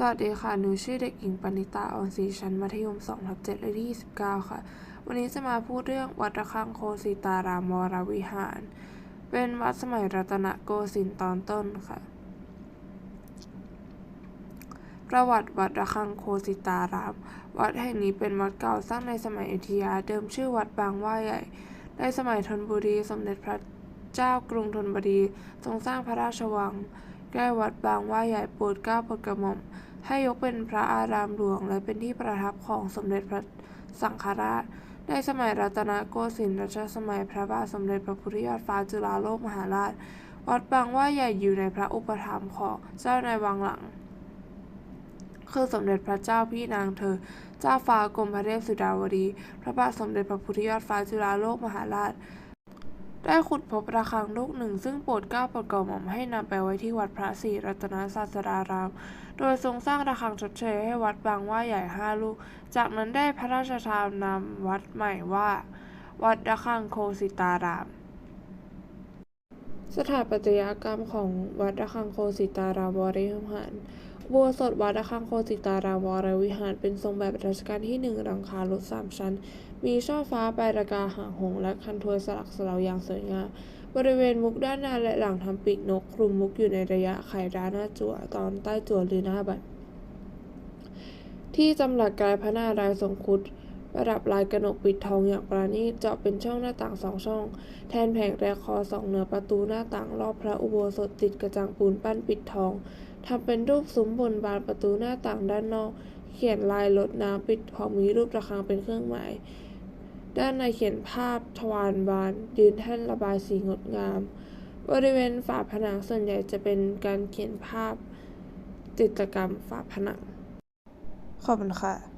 สวัสดีค่ะ หนูชื่อเด็กหญิงปณิตาออนศรีชั้นมัธยม2ทับ7เลขที่ 29 ค่ะ วันนี้จะมาพูดเรื่องวัดระฆังโคสิตารามวรวิหาร เป็นวัดสมัยรัตนโกสินทร์ตอนต้นค่ะ ประวัติวัดระฆังโคสิตาราม วัดแห่งนี้เป็นวัดเก่าสร้างในสมัยอยุธยา เดิมชื่อวัดบางว่าใหญ่ ในสมัยธนบุรี สมเด็จพระเจ้ากรุงธนบุรีทรงสร้างพระราชวังใกล้วัดบางว่าใหญ่โปรดเกล้าโปรดกระหม่อม ให้ยกเป็นพระอารามหลวง และเป็นที่ประทับของสมเด็จพระสังฆราช ในสมัยรัตนโกสินทร์รัชสมัยพระบาทสมเด็จพระพุทธยอดฟ้าจุฬาโลกมหาราช วัดบางว่าใหญ่อยู่ในพระอุปถัมภ์ของเจ้าในวังหลัง คือสมเด็จพระเจ้าพี่นางเธอ เจ้าฟ้ากรมพระเทพสุดาวดี พระบาทสมเด็จพระพุทธยอดฟ้าจุฬาโลกมหาราช ได้ขุดพบระฆังลูกหนึ่ง ซึ่งโปรดเกล้าโปรดกระหม่อมให้นำไปไว้ที่วัดพระศรีรัตนศาสดาราม โดยทรงสร้างระฆังชดเชยให้วัดบางว่าใหญ่ห้าลูก จากนั้นได้พระราชทานนามวัดใหม่ว่า วัดระฆังโคสิตารามสถาปัตยกรรมของวัดระฆังโคสิตารามวริหาร โบสถวัดระฆังโคสิตารามวรวิหารเป็นทรงแบบรัชกาลที่หนึ่งหลังคารถสามชั้น มีช่อฟ้าปลายระกาหางหงและคันทวยสลักสลาวอย่างสวยงามบริเวณมุกด้านหน้าและหลังทำปีกนกคลุมมุกอยู่ในระยะไข่ร้านหน้าจั่วตอนใต้จั่วหรือหน้าบัตรที่จำหลักกายพระนารายณ์ทรงคุด ประดับลายกระหนกปิดทองอย่างประณีตเจาะเป็นช่องหน้าต่างสองช่อง แทนแผงแรคอสองเหนือประตูหน้าต่างรอบพระอุโบสถติดกระจังปูนปั้นปิดทองทำเป็นรูปซุ้มบนบานประตูหน้าต่างด้านนอก เขียนลายรดน้ำปิดทองมีรูประฆังเป็นเครื่องหมาย ด้านในเขียนภาพทวารบาน ยืนแท่นระบายสีงดงาม บริเวณฝาผนังส่วนใหญ่จะเป็นการเขียนภาพจิตรกรรมฝาผนังขอบคุณค่ะ